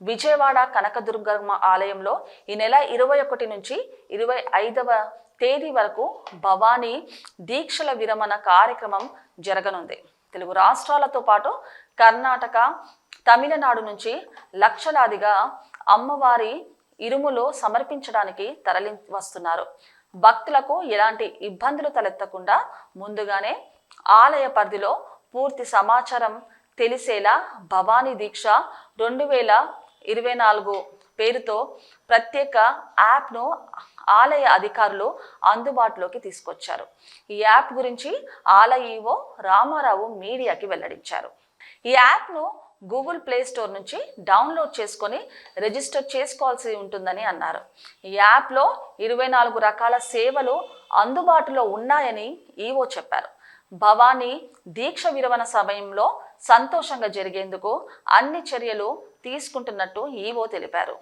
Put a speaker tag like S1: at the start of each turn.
S1: విజయవాడ కనకదుర్గమ్మ ఆలయంలో ఈ నెల ఇరవై ఒకటి నుంచి ఇరవై ఐదవ తేదీ వరకు భవానీ దీక్షల విరమణ కార్యక్రమం జరగనుంది. తెలుగు రాష్ట్రాలతో పాటు కర్ణాటక తమిళనాడు నుంచి లక్షలాదిగా అమ్మవారి ఇరుములో సమర్పించడానికి తరలి వస్తున్నారు. భక్తులకు ఎలాంటి ఇబ్బందులు తలెత్తకుండా ముందుగానే ఆలయ పరిధిలో పూర్తి సమాచారం తెలిసేలా భవానీ దీక్ష రెండు వేల ఇరవై నాలుగు పేరుతో ప్రత్యేక యాప్ను ఆలయ అధికారులు అందుబాటులోకి తీసుకొచ్చారు. ఈ యాప్ గురించి ఆలయ ఈవో రామారావు మీడియాకి వెల్లడించారు. ఈ యాప్ను గూగుల్ ప్లే స్టోర్ నుంచి డౌన్లోడ్ చేసుకొని రిజిస్టర్ చేసుకోవాల్సి ఉంటుందని అన్నారు. ఈ యాప్లో ఇరవై నాలుగు రకాల సేవలు అందుబాటులో ఉన్నాయని ఈవో చెప్పారు. భవానీ దీక్ష విరమణ సమయంలో సంతోషంగా జరిగేందుకు అన్ని చర్యలు తీసుకుంటున్నట్టు ఈవో తెలిపారు.